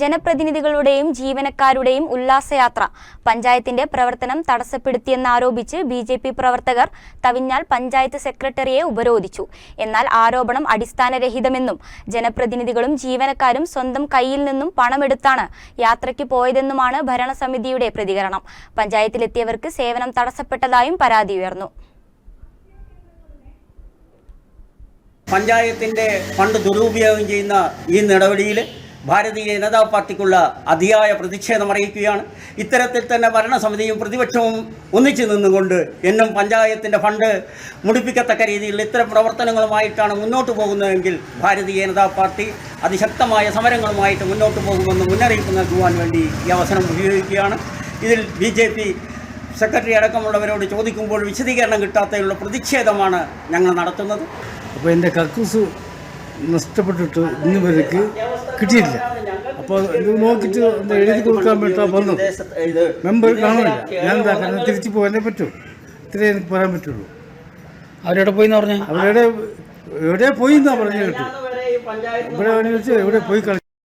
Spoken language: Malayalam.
ജനപ്രതിനിധികളുടെയും ജീവനക്കാരുടെയും ഉല്ലാസയാത്ര. പഞ്ചായത്തിന്റെ പ്രവർത്തനം തടസ്സപ്പെടുത്തിയെന്നാരോപിച്ച് ബി ജെ പി പ്രവർത്തകർ തവിഞ്ഞാൽ പഞ്ചായത്ത് സെക്രട്ടറിയെ ഉപരോധിച്ചു. എന്നാൽ ആരോപണം അടിസ്ഥാനരഹിതമെന്നും ജനപ്രതിനിധികളും ജീവനക്കാരും സ്വന്തം കയ്യിൽ നിന്നും പണമെടുത്താണ് യാത്രയ്ക്ക് പോയതെന്നുമാണ് ഭരണസമിതിയുടെ പ്രതികരണം. പഞ്ചായത്തിലെത്തിയവർക്ക് സേവനം തടസ്സപ്പെട്ടതായും പരാതി ഉയർന്നു. പഞ്ചായത്തിന്റെ ഫണ്ട് ദുരുപയോഗം ചെയ്യുന്ന ഈ നടപടിയിൽ ഭാരതീയ ജനതാ പാർട്ടിക്കുള്ള അതിയായ പ്രതിഷേധം അറിയിക്കുകയാണ്. ഇത്തരത്തിൽ തന്നെ ഭരണസമിതിയും പ്രതിപക്ഷവും ഒന്നിച്ചു നിന്നുകൊണ്ട് എന്നും പഞ്ചായത്തിന്റെ ഫണ്ട് മുടിപ്പിക്കത്തക്ക രീതിയിൽ ഇത്തരം പ്രവർത്തനങ്ങളുമായിട്ടാണ് മുന്നോട്ട് പോകുന്നതെങ്കിൽ ഭാരതീയ ജനതാ പാർട്ടി അതിശക്തമായ സമരങ്ങളുമായിട്ട് മുന്നോട്ട് പോകുമെന്ന് മുന്നറിയിപ്പ് നൽകുവാൻ വേണ്ടി ഈ അവസരം ഉപയോഗിക്കുകയാണ്. ഇതിൽ ബി ജെ പി സെക്രട്ടറി അടക്കമുള്ളവരോട് ചോദിക്കുമ്പോൾ വിശദീകരണം കിട്ടാത്തതിലുള്ള പ്രതിഷേധമാണ് ഞങ്ങൾ നടത്തുന്നത്. അപ്പോൾ എന്റെ കക്കൂസ് നഷ്ടപ്പെട്ടിട്ട് ഇന്ന് വരേക്ക് കിട്ടിയില്ല അപ്പോൾ ഇത് നോക്കിട്ട് എഴുതി കൊടുക്കാൻ വേണ്ടി വന്നു മെമ്പർ കാണില്ല ഞാൻ എന്താ കാരണം തിരിച്ചു പോകാനേ പറ്റൂ. ഇത്രേ എനിക്ക് പറയാൻ പറ്റുള്ളൂ. അവരെവിടെ പോയി എന്ന് പറഞ്ഞാൽ അവരെവിടെ എവിടെ പോയി എന്നാ പറഞ്ഞു കേട്ടു ഇവിടെ എവിടെ പോയി കളി